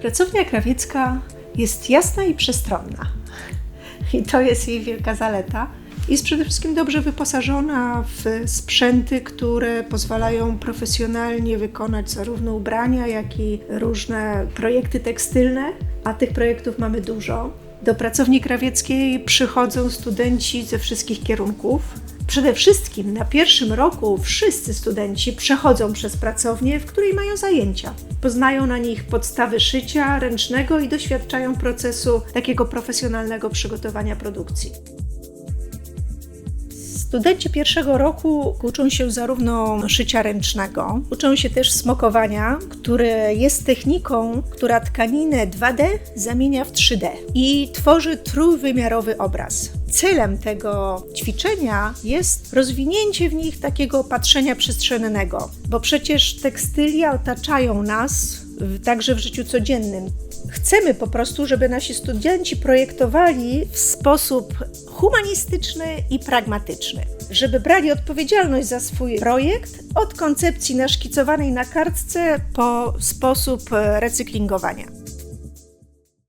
Pracownia krawiecka jest jasna i przestronna. I to jest jej wielka zaleta. Jest przede wszystkim dobrze wyposażona w sprzęty, które pozwalają profesjonalnie wykonać zarówno ubrania, jak i różne projekty tekstylne, a tych projektów mamy dużo. Do pracowni krawieckiej przychodzą studenci ze wszystkich kierunków. Przede wszystkim na pierwszym roku wszyscy studenci przechodzą przez pracownię, w której mają zajęcia. Poznają na nich podstawy szycia ręcznego i doświadczają procesu takiego profesjonalnego przygotowania produkcji. Studenci pierwszego roku uczą się zarówno szycia ręcznego, uczą się też smokowania, które jest techniką, która tkaninę 2D zamienia w 3D i tworzy trójwymiarowy obraz. Celem tego ćwiczenia jest rozwinięcie w nich takiego patrzenia przestrzennego, bo przecież tekstylia otaczają nas w- także w życiu codziennym. Chcemy po prostu, żeby nasi studenci projektowali w sposób humanistyczny i pragmatyczny, żeby brali odpowiedzialność za swój projekt od koncepcji naszkicowanej na kartce po sposób e, recyklingowania.